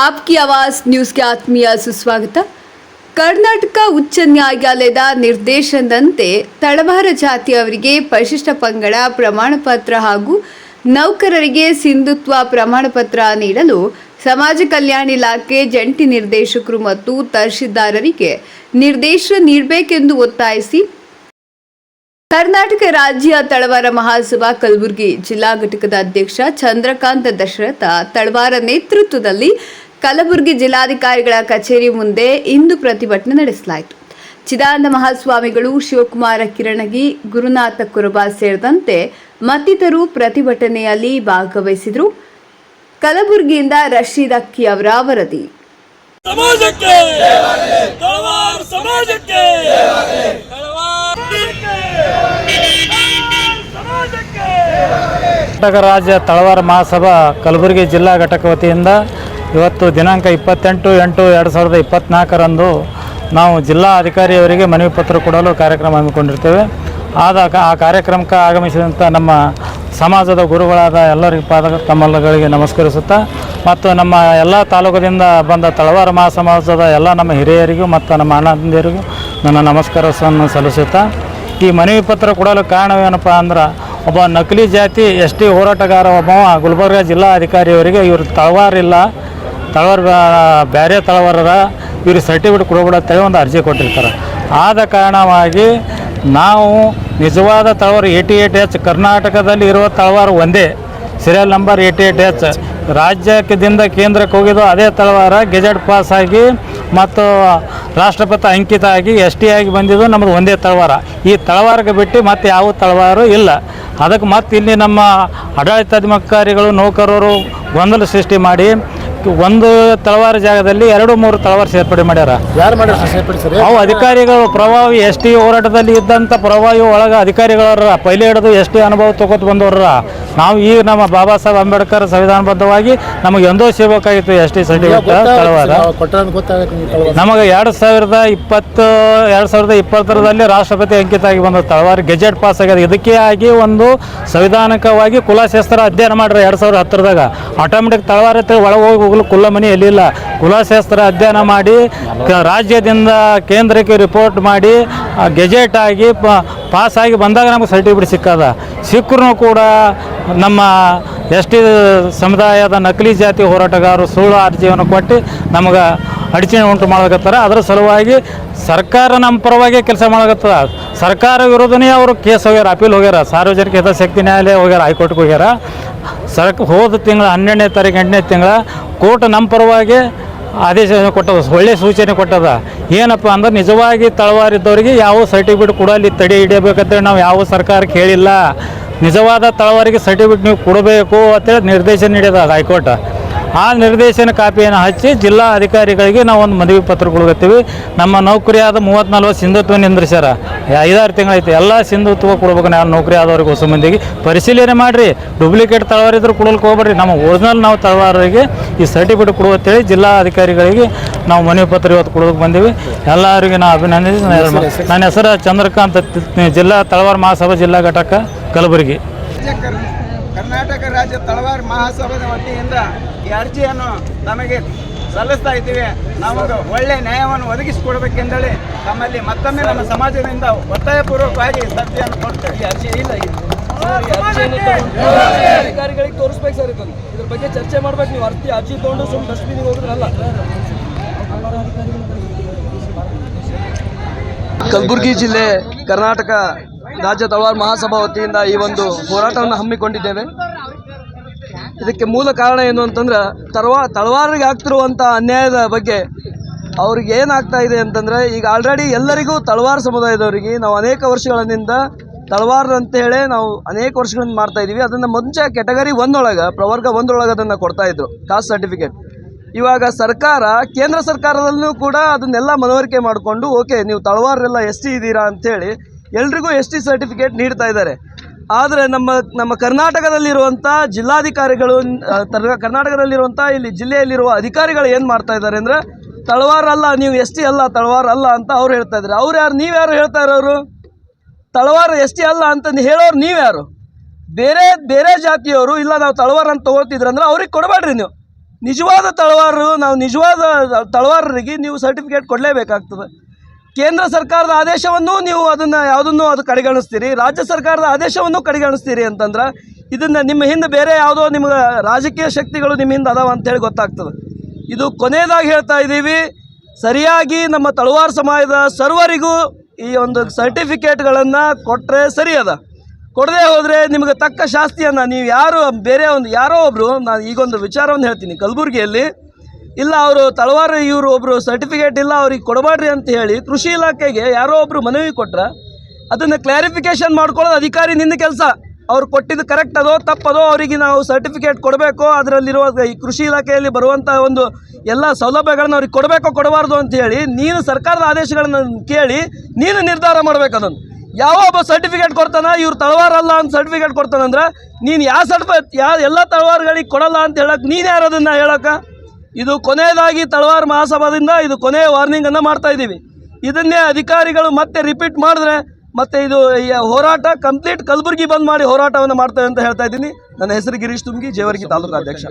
ಆಪ್ಕಿ ಆವಾಸ್ ನ್ಯೂಸ್ಗೆ ಆತ್ಮೀಯ ಸುಸ್ವಾಗತ ಕರ್ನಾಟಕ ಉಚ್ಚ ನ್ಯಾಯಾಲಯದ ನಿರ್ದೇಶನದಂತೆ ತಳವಾರ ಜಾತಿಯವರಿಗೆ ಪರಿಶಿಷ್ಟ ಪಂಗಡ ಪ್ರಮಾಣ ಪತ್ರ ಹಾಗೂ ನೌಕರರಿಗೆ ಸಿಂಧುತ್ವ ಪ್ರಮಾಣ ಪತ್ರ ನೀಡಲು ಸಮಾಜ ಕಲ್ಯಾಣ ಇಲಾಖೆ ಜಂಟಿ ನಿರ್ದೇಶಕರು ಮತ್ತು ತಹಶೀಲ್ದಾರರಿಗೆ ನಿರ್ದೇಶನ ನೀಡಬೇಕೆಂದು ಒತ್ತಾಯಿಸಿ ಕರ್ನಾಟಕ ರಾಜ್ಯ ತಳವಾರ ಮಹಾಸಭಾ ಕಲಬುರಗಿ ಜಿಲ್ಲಾ ಘಟಕದ ಅಧ್ಯಕ್ಷ ಚಂದ್ರಕಾಂತ ದಶರಥ ತಳವಾರ ನೇತೃತ್ವದಲ್ಲಿ ಕಲಬುರಗಿ ಜಿಲ್ಲಾಧಿಕಾರಿಗಳ ಕಚೇರಿ ಮುಂದೆ ಇಂದು ಪ್ರತಿಭಟನೆ ನಡೆಸಲಾಯಿತು. ಚಿದಾನಂದ ಮಹಾಸ್ವಾಮಿಗಳು ಶಿವಕುಮಾರ ಕಿರಣಗಿ ಗುರುನಾಥ ಕುರುಬ ಸೇರಿದಂತೆ ಮತ್ತಿತರರು ಪ್ರತಿಭಟನೆಯಲ್ಲಿ ಭಾಗವಹಿಸಿದರು. ಕಲಬುರಗಿಯಿಂದ ರಶೀದ್ ಅಕ್ಕಿ ಅವರ ವರದಿ. ಸಮಾಜಕ್ಕೆ! ತಳವಾರ ಸಮಾಜಕ್ಕೆ! ತಳವಾರ ಸಮಾಜಕ್ಕೆ! ಕರ್ನಾಟಕ ರಾಜ್ಯ ತಳವಾರ ಮಹಾಸಭಾ ಕಲಬುರಗಿ ಜಿಲ್ಲಾ ಘಟಕ ವತಿಯಿಂದ ಇವತ್ತು ದಿನಾಂಕ ಇಪ್ಪತ್ತೆಂಟು ಎಂಟು ಎರಡು ಸಾವಿರದ ಇಪ್ಪತ್ತ್ನಾಲ್ಕರಂದು ನಾವು ಜಿಲ್ಲಾ ಅಧಿಕಾರಿಯವರಿಗೆ ಮನವಿ ಪತ್ರ ಕೊಡಲು ಕಾರ್ಯಕ್ರಮ ಹಮ್ಮಿಕೊಂಡಿರ್ತೇವೆ. ಆದ ಆ ಕಾರ್ಯಕ್ರಮಕ್ಕೆ ಆಗಮಿಸಿದಂಥ ನಮ್ಮ ಸಮಾಜದ ಗುರುಗಳಾದ ಎಲ್ಲರಿಗೂ ಪಾದ ತಮ್ಮಗಳಿಗೆ ನಮಸ್ಕರಿಸುತ್ತಾ ಮತ್ತು ನಮ್ಮ ಎಲ್ಲ ತಾಲೂಕದಿಂದ ಬಂದ ತಳವಾರ ಮಹಾಸಮಾಜದ ಎಲ್ಲ ನಮ್ಮ ಹಿರಿಯರಿಗೂ ಮತ್ತು ನಮ್ಮ ಅಣ್ಣಂದಿರಿಗೂ ನನ್ನ ನಮಸ್ಕಾರವನ್ನು ಸಲ್ಲಿಸುತ್ತಾ ಈ ಮನವಿ ಪತ್ರ ಕೊಡಲು ಕಾರಣವೇನಪ್ಪ ಅಂದ್ರೆ ಒಬ್ಬ ನಕಲಿ ಜಾತಿ ಎಸ್ ಟಿ ಹೋರಾಟಗಾರ ಒಬ್ಬ ಗುಲ್ಬರ್ಗ ಜಿಲ್ಲಾ ಅಧಿಕಾರಿಯವರಿಗೆ ಇವರು ತಳವಾರಿಲ್ಲ ತಳವಾರ ಬೇರೆ ತಳವಾರದ ಇವ್ರಿಗೆ ಸರ್ಟಿಫಿಕೇಟ್ ಕೊಡಬೇಡ ಒಂದು ಅರ್ಜಿ ಕೊಟ್ಟಿರ್ತಾರೆ. ಆದ ಕಾರಣವಾಗಿ ನಾವು ನಿಜವಾದ ತಳವಾರ ಏಯ್ಟಿ ಏಟ್ ಎಚ್ ಕರ್ನಾಟಕದಲ್ಲಿ ಇರುವ ತಳವಾರ ಒಂದೇ serial number eighty eight H ರಾಜ್ಯದಿಂದ ಕೇಂದ್ರಕ್ಕೆ ಹೋಗಿದ್ದು ಅದೇ ತಳವಾರ ಗೆಜೆಟ್ ಪಾಸ್ ಆಗಿ ಮತ್ತು ರಾಷ್ಟ್ರಪತಿ ಅಂಕಿತ ಆಗಿ ಎಸ್ ಟಿ ಆಗಿ ಬಂದಿದ್ದು ನಮ್ಮದು ಒಂದೇ ತಳವಾರ. ಈ ತಳವಾರಕ್ಕೆ ಬಿಟ್ಟು ಮತ್ತೆ ಯಾವ ತಳವಾರು ಇಲ್ಲ. ಅದಕ್ಕೆ ಮತ್ತೆ ಇಲ್ಲಿ ನಮ್ಮ ಆಡಳಿತಾಧಿಕಾರಿಗಳು, ನೌಕರರು ಗೊಂದಲ ಸೃಷ್ಟಿ ಮಾಡಿ ಒಂದು ತಳವಾರ ಜಾಗದಲ್ಲಿ ಎರಡು ಮೂರು ತಳವಾರ ಸೇರ್ಪಡೆ ಮಾಡ್ಯಾರ. ಯಾರು ಮಾಡ್ಯಾರ ಸರ್ ಸೇರ್ಪಡೆ ಸರ್? ಅವು ಅಧಿಕಾರಿಗಳು ಪ್ರಭಾವಿ ಎಸ್ ಟಿ ಹೋರಾಟದಲ್ಲಿ ಇದ್ದಂಥ ಪ್ರಭಾವಿ ಒಳಗೆ ಅಧಿಕಾರಿಗಳರ ಪೈಲೆ ಹಿಡಿದು ಎಸ್ ಟಿ ಅನುಭವ ತಗೋತ ಬಂದವರ. ನಾವು ಈಗ ನಮ್ಮ ಬಾಬಾ ಸಾಹೇಬ್ ಅಂಬೇಡ್ಕರ್ ಸಂವಿಧಾನಬದ್ಧವಾಗಿ ನಮಗೆ ಎಂದೋ ಸಿಗಬೇಕಾಗಿತ್ತು ಎಸ್ ಟಿ ಸರ್ಟಿಫಿಕೇಟ್ ತಳವಾರ. ನಮಗೆ ಎರಡು ಸಾವಿರದ ಇಪ್ಪತ್ತು ಎರಡು ಸಾವಿರದ ಇಪ್ಪತ್ತರಲ್ಲಿ ರಾಷ್ಟ್ರಪತಿ ಅಂಕಿತ ಆಗಿ ಬಂದ ತಳವಾರ ಗೆಜೆಟ್ ಪಾಸ್ ಆಗ್ಯದ. ಇದಕ್ಕೆ ಆಗಿ ಒಂದು ಸಂವಿಧಾನಕವಾಗಿ ಕುಲಶಾಸ್ತ್ರ ಅಧ್ಯಯನ ಮಾಡ್ರಿ ಎರಡು ಸಾವಿರದ ಹತ್ತರದಾಗ. ಆಟೋಮೆಟಿಕ್ ತಳವಾರ ಒಳಗೆ ಹೋಗಿ ಹೋಗ್ಲು ಕುಲ್ಲ ಮನೆ ಎಲ್ಲಿಲ್ಲ. ಕುಲಶಾಸ್ತ್ರ ಅಧ್ಯಯನ ಮಾಡಿ ರಾಜ್ಯದಿಂದ ಕೇಂದ್ರಕ್ಕೆ ರಿಪೋರ್ಟ್ ಮಾಡಿ ಗೆಜೆಟ್ ಆಗಿ ಪಾಸ್ ಆಗಿ ಬಂದಾಗ ನಮಗೆ ಸರ್ಟಿಫಿಕೇಟ್ ಸಿಕ್ಕದ. ಸಿಕ್ಕರೂ ಕೂಡ ನಮ್ಮ ಎಸ್ ಟಿ ಸಮುದಾಯದ ನಕಲಿ ಜಾತಿ ಹೋರಾಟಗಾರರು ಸುಳ್ಳು ಅರ್ಜಿಯನ್ನು ಕೊಟ್ಟು ನಮಗೆ ಅಡಚಣೆ ಉಂಟು ಮಾಡಕತ್ತಾರ ಅದರ ಸಲುವಾಗಿ ಸರ್ಕಾರ ನಮ್ಮ ಪರವಾಗಿ ಕೆಲಸ ಮಾಡಕತ್ತದ. ಸರ್ಕಾರ ವಿರೋಧನೇ ಅವರು ಕೇಸ್ ಹೋಗ್ಯಾರ, ಅಪೀಲ್ ಹೋಗ್ಯಾರ, ಸಾರ್ವಜನಿಕ ಹಿತಾಸಕ್ತಿ ನ್ಯಾಯಾಲಯ ಹೋಗ್ಯಾರ, ಹೈಕೋರ್ಟ್ಗೆ ಹೋಗ್ಯಾರ. ಸರ್ಕ ಹೋದ ತಿಂಗಳ ಹನ್ನೆರಡನೇ ತಾರೀಕು ಎಂಟನೇ ತಿಂಗಳ ಕೋರ್ಟ್ ನಮ್ಮ ಪರವಾಗಿ ಆದೇಶ ಕೊಟ್ಟದ, ಒಳ್ಳೆ ಸೂಚನೆ ಕೊಟ್ಟದ. ಏನಪ್ಪ ಅಂದ್ರೆ ನಿಜವಾಗಿ ತಳವಾರಿದ್ದವರಿಗೆ ಯಾವ ಸರ್ಟಿಫಿಕೇಟ್ ಕೊಡಲಿ ತಡೆ ಹಿಡಿಯಬೇಕಂತೇಳಿ ನಾವು ಯಾವ ಸರ್ಕಾರ ಕೇಳಿಲ್ಲ. ನಿಜವಾದ ತಳವಾರಿಗೆ ಸರ್ಟಿಫಿಕೇಟ್ ನೀವು ಕೊಡಬೇಕು ಅಂತೇಳಿ ನಿರ್ದೇಶನ ನೀಡಿದ ಹೈಕೋರ್ಟ್. ಆ ನಿರ್ದೇಶನ ಕಾಪಿಯನ್ನು ಹಚ್ಚಿ ಜಿಲ್ಲಾ ಅಧಿಕಾರಿಗಳಿಗೆ ನಾವು ಒಂದು ಮನವಿ ಪತ್ರ ಕೊಡ್ಗತ್ತೀವಿ ನಮ್ಮ ನೌಕರಿ ಆದ ಮೂವತ್ತ್ ನಲ್ವತ್ತು ಸಿಂಧುತ್ವ ನಿಂದ್ರಿಸ್ಯಾರ. ಐದಾರು ತಿಂಗಳೈತಿ ಎಲ್ಲ ಸಿಂಧುತ್ವ ಕೊಡ್ಬೇಕು ನಾವು ನೌಕರಿ ಆದವ್ರಿಗೆ ಹೊಸ ಮಂದಿಗೆ. ಪರಿಶೀಲನೆ ಮಾಡಿರಿ. ಡೂಪ್ಲಿಕೇಟ್ ತಳವಾರಿದ್ರು ಕೊಡಲಿಕ್ಕೆ ಹೋಗ್ಬೇಡ್ರಿ. ನಮ್ಮ ಒರಿಜಿನಲ್ ನಾವು ತಳವಾರರಿಗೆ ಈ ಸರ್ಟಿಫಿಕೇಟ್ ಕೊಡುವಂತೇಳಿ ಜಿಲ್ಲಾ ಅಧಿಕಾರಿಗಳಿಗೆ ನಾವು ಮನವಿ ಪತ್ರ ಇವತ್ತು ಕೊಡೋದಕ್ಕೆ ಬಂದೀವಿ. ಎಲ್ಲರಿಗೆ ನಾವು ಅಭಿನಂದಿಸಿ ನನ್ನ ಹೆಸರು ಚಂದ್ರಕಾಂತ್ ಜಿಲ್ಲಾ ತಳವಾರ ಮಹಾಸಭಾ ಜಿಲ್ಲಾ ಘಟಕ ಕಲಬುರಗಿ. ಕರ್ನಾಟಕ ರಾಜ್ಯ ತಳವಾರ ಮಹಾಸಭಾದ ವತಿಯಿಂದ ಈ ಅರ್ಜಿಯನ್ನು ನಮಗೆ ಸಲ್ಲಿಸ್ತಾ ಇದ್ದೀವಿ. ನಮಗೆ ಒಳ್ಳೆ ನ್ಯಾಯವನ್ನು ಒದಗಿಸಿಕೊಡ್ಬೇಕೆಂದೇಳಿ ನಮ್ಮಲ್ಲಿ ಮತ್ತೊಮ್ಮೆ ನಮ್ಮ ಸಮಾಜದಿಂದ ಒತ್ತಾಯಪೂರ್ವಕವಾಗಿ ಸತ್ಯವನ್ನು ಕೊಡ್ತೇವೆ. ಈ ಅರ್ಜಿ ಇಲ್ಲ ಅಧಿಕಾರಿಗಳಿಗೆ ತೋರಿಸ್ಬೇಕು ಸರ್ ಇದನ್ನು. ಇದ್ರ ಬಗ್ಗೆ ಚರ್ಚೆ ಮಾಡ್ಬೇಕು ನೀವು. ಅರ್ಜಿ ಅರ್ಜಿ ತಗೊಂಡು ಸುಮ್ಮನೆ ಡಸ್ಟ್ಬಿನ್ಗೆ ಹೋಗಿದ್ರಲ್ಲ ಕಲಬುರಗಿ ಜಿಲ್ಲೆ ಕರ್ನಾಟಕ ರಾಜ್ಯ ತಳವಾರ ಮಹಾಸಭಾ ವತಿಯಿಂದ ಈ ಒಂದು ಹೋರಾಟವನ್ನು ಹಮ್ಮಿಕೊಂಡಿದ್ದೇವೆ. ಇದಕ್ಕೆ ಮೂಲ ಕಾರಣ ಏನು ಅಂತಂದ್ರೆ ತಳವಾ ತಳವಾರಿಗೆ ಆಗ್ತಿರುವಂಥ ಅನ್ಯಾಯದ ಬಗ್ಗೆ ಅವ್ರಿಗೆ ಏನಾಗ್ತಾ ಇದೆ ಅಂತಂದರೆ, ಈಗ ಆಲ್ರೆಡಿ ಎಲ್ಲರಿಗೂ ತಳವಾರ ಸಮುದಾಯದವರಿಗೆ ನಾವು ಅನೇಕ ವರ್ಷಗಳಿಂದ ತಳವಾರ ಅಂತ ಹೇಳಿ ನಾವು ಅನೇಕ ವರ್ಷಗಳಿಂದ ಮಾಡ್ತಾ ಇದ್ದೀವಿ ಅದನ್ನು ಮುಂಚೆ ಕೆಟಗರಿ ಒಂದೊಳಗೆ ಪ್ರವರ್ಗ ಒಂದೊಳಗೆ ಅದನ್ನು ಕೊಡ್ತಾ ಇದ್ರು ಕಾಸ್ಟ್ ಸರ್ಟಿಫಿಕೇಟ್ ಇವಾಗ ಸರ್ಕಾರ, ಕೇಂದ್ರ ಸರ್ಕಾರದಲ್ಲೂ ಕೂಡ ಅದನ್ನೆಲ್ಲ ಮನವರಿಕೆ ಮಾಡಿಕೊಂಡು, ಓಕೆ, ನೀವು ತಳವಾರರೆಲ್ಲ ಎಸ್ ಟಿ ಇದ್ದೀರಾ ಅಂಥೇಳಿ ಎಲ್ರಿಗೂ ಎಸ್ ಟಿ ಸರ್ಟಿಫಿಕೇಟ್ ನೀಡ್ತಾ ಇದ್ದಾರೆ. ಆದರೆ ನಮ್ಮ ನಮ್ಮ ಕರ್ನಾಟಕದಲ್ಲಿರುವಂಥ ಜಿಲ್ಲಾಧಿಕಾರಿಗಳು ಕರ್ನಾಟಕದಲ್ಲಿರುವಂಥ ಇಲ್ಲಿ ಜಿಲ್ಲೆಯಲ್ಲಿರುವ ಅಧಿಕಾರಿಗಳು ಏನು ಮಾಡ್ತಾ ಇದ್ದಾರೆ ಅಂದರೆ ತಳವಾರ ಅಲ್ಲ ನೀವು ಎಸ್ ಟಿ ಅಲ್ಲ ತಳವಾರ ಅಲ್ಲ ಅಂತ ಅವ್ರು ಹೇಳ್ತಾ ಇದ್ದಾರೆ. ಅವ್ರು ಯಾರು, ನೀವು ಯಾರು ಹೇಳ್ತಾ ಇರೋರು? ತಳವಾರ ಎಸ್ ಟಿ ಅಲ್ಲ ಅಂತ ಹೇಳೋರು ನೀವ್ಯಾರು ಬೇರೆ ಬೇರೆ ಜಾತಿಯವರು ಇಲ್ಲ, ನಾವು ತಳವಾರ ಅಂತ ತೊಗೊಳ್ತಿದ್ರಂದ್ರೆ ಅವ್ರಿಗೆ ಕೊಡಬೇಡ್ರಿ ನೀವು. ನಿಜವಾದ ತಳವಾರರು, ನಾವು ನಿಜವಾದ ತಳವಾರರಿಗೆ ನೀವು ಸರ್ಟಿಫಿಕೇಟ್ ಕೊಡಲೇಬೇಕಾಗ್ತದೆ. ಕೇಂದ್ರ ಸರ್ಕಾರದ ಆದೇಶವನ್ನು ನೀವು ಅದನ್ನು ಯಾವುದನ್ನು ಅದು ಕಡೆಗಣಿಸ್ತೀರಿ? ರಾಜ್ಯ ಸರ್ಕಾರದ ಆದೇಶವನ್ನು ಕಡೆಗಣಿಸ್ತೀರಿ ಅಂತಂದ್ರೆ ಇದನ್ನು ನಿಮ್ಮ ಹಿಂದೆ ಬೇರೆ ಯಾವುದೋ ನಿಮ್ಗೆ ರಾಜಕೀಯ ಶಕ್ತಿಗಳು ನಿಮ್ಮ ಹಿಂದೆ ಅದಾವ ಅಂತೇಳಿ ಗೊತ್ತಾಗ್ತದೆ. ಇದು ಕೊನೆಯದಾಗಿ ಹೇಳ್ತಾ ಇದ್ದೀವಿ. ಸರಿಯಾಗಿ ನಮ್ಮ ತಳವಾರ ಸಮಾಜದ ಸರ್ವರಿಗೂ ಈ ಒಂದು ಸರ್ಟಿಫಿಕೇಟ್ಗಳನ್ನು ಕೊಟ್ಟರೆ ಸರಿ ಅದ. ಕೊಡದೆ ಹೋದರೆ ನಿಮಗೆ ತಕ್ಕ ಶಾಸ್ತಿಯನ್ನು ನೀವು ಯಾರು ಬೇರೆ ಒಂದು ಯಾರೋ ಒಬ್ಬರು ನಾನು ಈಗೊಂದು ವಿಚಾರವನ್ನು ಹೇಳ್ತೀನಿ. ಕಲಬುರಗಿಯಲ್ಲಿ ಇಲ್ಲ, ಅವರು ತಳವಾರ ಇವರು ಒಬ್ಬರು ಸರ್ಟಿಫಿಕೇಟ್ ಇಲ್ಲ, ಅವ್ರಿಗೆ ಕೊಡಬಾಡ್ರಿ ಅಂತ ಹೇಳಿ ಕೃಷಿ ಇಲಾಖೆಗೆ ಯಾರೋ ಒಬ್ಬರು ಮನವಿ ಕೊಟ್ರೆ ಅದನ್ನು ಕ್ಲಾರಿಫಿಕೇಷನ್ ಮಾಡ್ಕೊಳ್ಳೋದು ಅಧಿಕಾರಿ ನಿನ್ನ ಕೆಲಸ. ಅವ್ರು ಕೊಟ್ಟಿದ್ದು ಕರೆಕ್ಟ್ ಅದೋ, ತಪ್ಪದೋ, ಅವರಿಗೆ ನಾವು ಸರ್ಟಿಫಿಕೇಟ್ ಕೊಡಬೇಕೋ, ಅದರಲ್ಲಿರುವ ಈ ಕೃಷಿ ಇಲಾಖೆಯಲ್ಲಿ ಬರುವಂಥ ಒಂದು ಎಲ್ಲ ಸೌಲಭ್ಯಗಳನ್ನು ಅವ್ರಿಗೆ ಕೊಡಬೇಕೋ, ಕೊಡಬಾರ್ದು ಅಂತ ಹೇಳಿ ನೀನು ಸರ್ಕಾರದ ಆದೇಶಗಳನ್ನು ಕೇಳಿ ನೀನು ನಿರ್ಧಾರ ಮಾಡಬೇಕು ಅದನ್ನು. ಯಾವ ಒಬ್ಬ ಸರ್ಟಿಫಿಕೇಟ್ ಕೊಡ್ತಾನ, ಇವ್ರು ತಳವಾರ ಅಲ್ಲ ಅಂತ ಸರ್ಟಿಫಿಕೇಟ್ ಕೊಡ್ತಾನಂದ್ರೆ ನೀನು ಯಾವ ಸರ್ಟಿಫಿಕೇಟ್ ಯಾವ ಎಲ್ಲ ತಳವಾರಗಳಿಗೆ ಕೊಡಲ್ಲ ಅಂತ ಹೇಳಕ್ಕೆ ನೀನು ಯಾರು ಅದನ್ನು ಹೇಳಕ್ಕೆ? ಇದು ಕೊನೆಯದಾಗಿ ತಳವಾರ ಮಹಾಸಭಾದಿಂದ ಇದು ಕೊನೆಯ ವಾರ್ನಿಂಗನ್ನು ಮಾಡ್ತಾ ಇದ್ದೀವಿ. ಇದನ್ನೇ ಅಧಿಕಾರಿಗಳು ಮತ್ತೆ ರಿಪೀಟ್ ಮಾಡಿದ್ರೆ ಮತ್ತೆ ಇದು ಹೋರಾಟ ಕಂಪ್ಲೀಟ್ ಕಲಬುರಗಿ ಬಂದ್ ಮಾಡಿ ಹೋರಾಟವನ್ನು ಮಾಡ್ತೇವೆ ಅಂತ ಹೇಳ್ತಾ ಇದ್ದೀನಿ. ನನ್ನ ಹೆಸರು ಗಿರೀಶ್ ತುಂಗಿ ಜೇವರ್ಗಿ ತಾಲೂಕು ಅಧ್ಯಕ್ಷ.